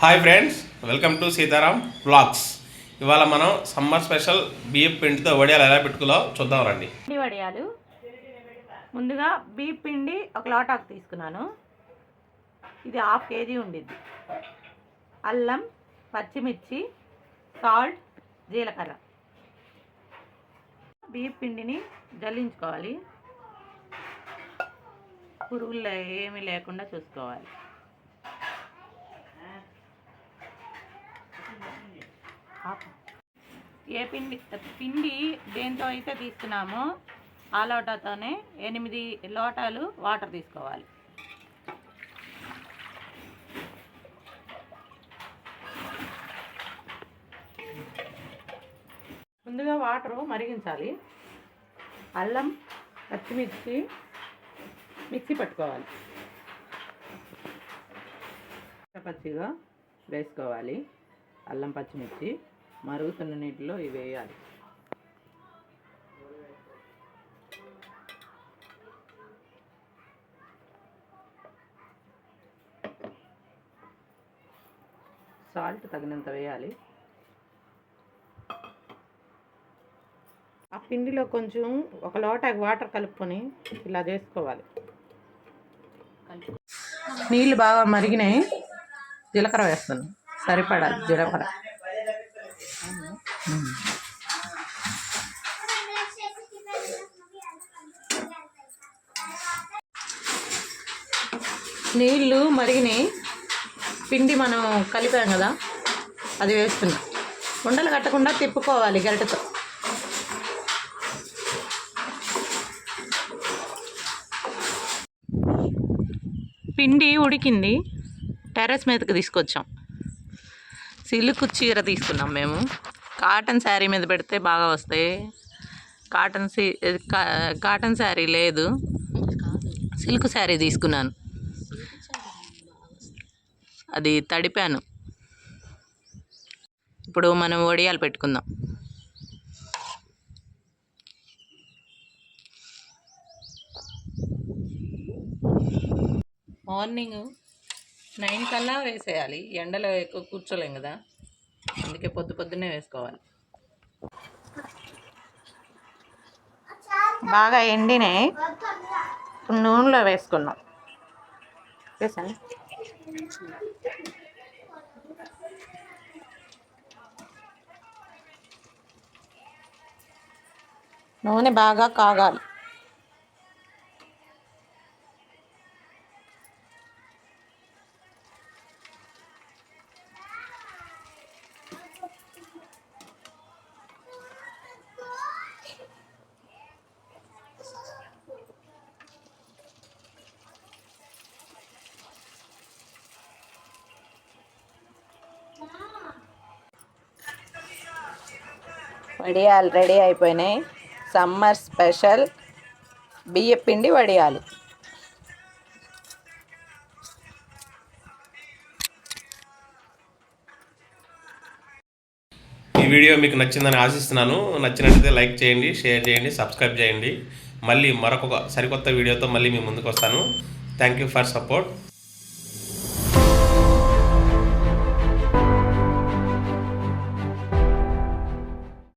Hi friends welcome to Sitaram blogs ఇవాళ మనం summer special బియ్యం పిండితో వడియాలు ఎలా పెట్టుకోలో చూద్దాం రండి. పిండి వడియాలు. ముందుగా బీప్ పిండి ఒక లోటాకు తీసుకున్నాను. ఇది హాఫ్ కేజీ ఉండిద్ది. అల్లం పచ్చిమిర్చి సాల్ట్ జీలకర్ర. బీప్ పిండిని జల్లించుకోవాలి. పురుగుల్లో ఏమీ లేకుండా చూసుకోవాలి. ఏ పిండి? పిండి దేంతో అయితే తీసుకున్నామో ఆ లోటాతోనే ఎనిమిది లోటాలు వాటర్ తీసుకోవాలి. ముందుగా వాటరు మరిగించాలి. అల్లం పచ్చిమిర్చి మిక్సీ పట్టుకోవాలి. పచ్చిగా వేసుకోవాలి. అల్లం పచ్చిమిర్చి మరుగుతున్న నీటిలో ఇవి వేయాలి. సాల్ట్ తగినంత వేయాలి. ఆ పిండిలో కొంచెం ఒక లోట వాటర్ కలుపుకొని ఇలా చేసుకోవాలి. నీళ్ళు బాగా మరిగినాయి. జీలకర్ర వేస్తాను సరిపడా జడపడ. నీళ్ళు మరిగినాయి. పిండి మనం కలిపాం కదా అది వేస్తున్నాం. ఉండలు కట్టకుండా తిప్పుకోవాలి గరిటతో. పిండి ఉడికింది టెర్రస్ మీదకి తీసుకొచ్చాం. సిల్క్ చీర తీసుకున్నాం మేము. కాటన్ శారీ మీద పెడితే బాగా వస్తాయి. కాటన్ సీ కా- కాటన్ శారీ లేదు. సిల్క్ శారీ తీసుకున్నాను. అది తడిపాను. ఇప్పుడు మనం వడియాలు పెట్టుకుందాం. మార్నింగ్. నైన్ కల్లా వేసేయాలి. ఎండలో ఎక్కువ కూర్చోలేం కదా. అందుకే పొద్దు పొద్దున్నే వేసుకోవాలి. బాగా ఎండినాయి నూనెలో వేసుకున్నాం. వేసాను. నూనె బాగా కాగాలి. వడియాలు రెడీ అయిపోయినాయి. సమ్మర్ స్పెషల్ బియ్య పిండి వడియాలు. ఈ వీడియో మీకు నచ్చిందని ఆశిస్తున్నాను. నచ్చినట్లయితే లైక్ చేయండి షేర్ చేయండి సబ్స్క్రైబ్ చేయండి. మళ్ళీ మరొక సరికొత్త వీడియోతో మళ్ళీ మీ ముందుకు వస్తాను. Thank you for support.